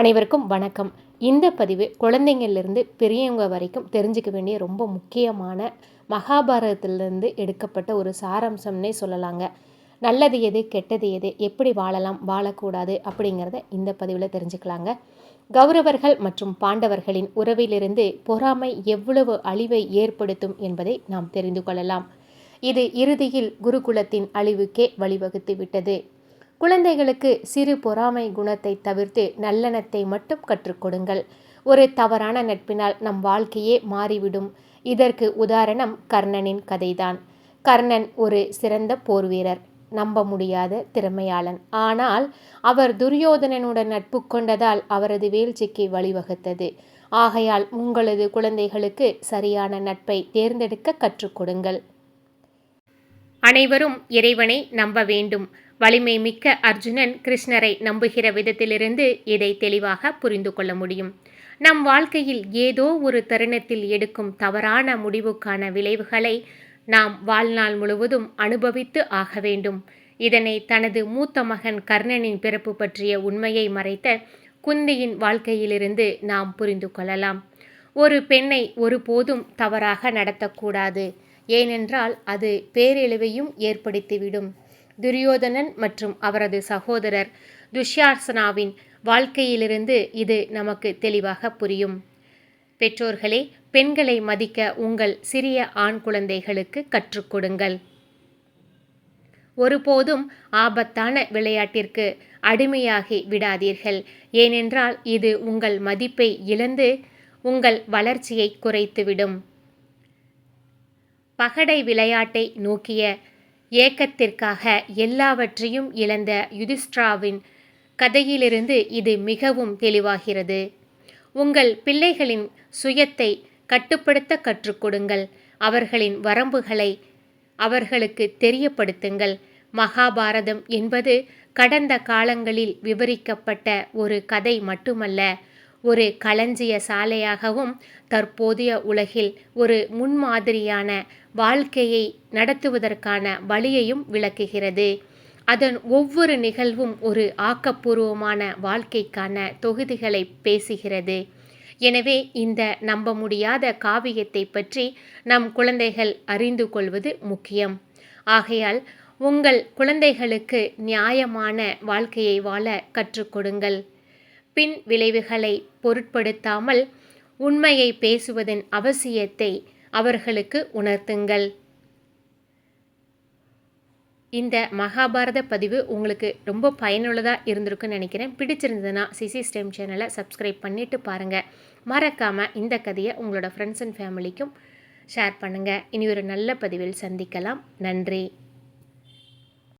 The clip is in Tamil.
அனைவருக்கும் வணக்கம். இந்த பதிவு குழந்தைங்கள்லேருந்து பெரியவங்க வரைக்கும் தெரிஞ்சுக்க வேண்டிய ரொம்ப முக்கியமான மகாபாரதத்திலிருந்து எடுக்கப்பட்ட ஒரு சாராம்சம்னே சொல்லலாங்க. நல்லது எது கெட்டது எது எப்படி வாழலாம் வாழக்கூடாது அப்படிங்கிறத இந்த பதிவில் தெரிஞ்சுக்கலாங்க. கௌரவர்கள் மற்றும் பாண்டவர்களின் உறவிலிருந்து பொறாமை எவ்வளவு அழிவை ஏற்படுத்தும் என்பதை நாம் தெரிந்து கொள்ளலாம். இது இறுதியில் குருகுலத்தின் அழிவுக்கே வழிவகுத்து விட்டது. குழந்தைகளுக்கு சிறு பொறாமை குணத்தை தவிர்த்து நல்லெண்ணத்தை மட்டும் கற்றுக்கொடுங்கள். ஒரு தவறான நட்பினால் நம் வாழ்க்கையே மாறிவிடும். இதற்கு உதாரணம் கர்ணனின் கதைதான். கர்ணன் ஒரு சிறந்த போர் வீரர் நம்ப முடியாத திறமையாளன். ஆனால் அவர் துரியோதனனுடன் நட்பு கொண்டதால் அவரது வீழ்ச்சிக்கு வழிவகுத்தது. ஆகையால் உங்களது குழந்தைகளுக்கு சரியான நட்பை தேர்ந்தெடுக்க கற்றுக்கொடுங்கள். அனைவரும் இறைவனை நம்ப வேண்டும். வலிமை மிக்க அர்ஜுனன் கிருஷ்ணரை நம்புகிற விதத்திலிருந்து இதை தெளிவாக புரிந்து கொள்ள முடியும். நம் வாழ்க்கையில் ஏதோ ஒரு தருணத்தில் எடுக்கும் தவறான முடிவுக்கான விளைவுகளை நாம் வாழ்நாள் முழுவதும் அனுபவித்து ஆக வேண்டும். இதனை தனது மூத்த மகன் கர்ணனின் பிறப்பு பற்றிய உண்மையை மறைத்த குந்தியின் வாழ்க்கையிலிருந்து நாம் புரிந்து கொள்ளலாம். ஒரு பெண்ணை ஒருபோதும் தவறாக நடத்தக்கூடாது. ஏனென்றால் அது பேரழிவையும் ஏற்படுத்திவிடும். துரியோதனன் மற்றும் அவரது சகோதரர் துஷ்யாசனாவின் வாழ்க்கையிலிருந்து இது நமக்கு தெளிவாக புரியும். பெற்றோர்களே பெண்களை மதிக்க உங்கள் சிறிய ஆண் குழந்தைகளுக்கு கற்றுக் கொடுங்கள். ஒருபோதும் ஆபத்தான விளையாட்டிற்கு அடிமையாகி விடாதீர்கள். ஏனென்றால் இது உங்கள் மதிப்பை இழந்து உங்கள் வளர்ச்சியை குறைத்துவிடும். பகடை விளையாட்டை நோக்கிய ஏக்கத்திற்காக எல்லாவற்றையும் இழந்த யுதிஷ்டிராவின் கதையிலிருந்து இது மிகவும் தெளிவாகிறது. உங்கள் பிள்ளைகளின் சுயத்தை கட்டுப்படுத்த கற்றுக்கொடுங்கள் அவர்களின் வரம்புகளை அவர்களுக்கு தெரியப்படுத்துங்கள். மகாபாரதம் என்பது கடந்த காலங்களில் விவரிக்கப்பட்ட ஒரு கதை மட்டுமல்ல. ஒரு களஞ்சிய சாலையாகவும் தற்போதைய உலகில் ஒரு முன்மாதிரியான வாழ்க்கையை நடத்துவதற்கான வழியையும் விளக்குகிறது. அதன் ஒவ்வொரு நிகழ்வும் ஒரு ஆக்கப்பூர்வமான வாழ்க்கைக்கான தொகுதிகளை பேசுகிறது. எனவே இந்த நம்ப முடியாத காவியத்தை பற்றி நம் குழந்தைகள் அறிந்து கொள்வது முக்கியம். ஆகையால் உங்கள் குழந்தைகளுக்கு நியாயமான வாழ்க்கையை வாழ கற்றுக்கொடுங்கள் பின் விளைவுகளை பொருட்படுத்தாமல் உண்மையை பேசுவதன் அவசியத்தை அவர்களுக்கு உணர்த்துங்கள். இந்த மகாபாரத பதிவு உங்களுக்கு ரொம்ப பயனுள்ளதாக இருந்திருக்குன்னு நினைக்கிறேன். பிடிச்சிருந்ததுன்னா சிசி ஸ்டெம் சேனலை சப்ஸ்கிரைப் பண்ணிவிட்டு பாருங்கள் மறக்காமல் இந்த கதையை உங்களோட ஃப்ரெண்ட்ஸ் அண்ட் ஃபேமிலிக்கும் ஷேர் பண்ணுங்கள் இனி ஒரு நல்ல பதிவில் சந்திக்கலாம். நன்றி.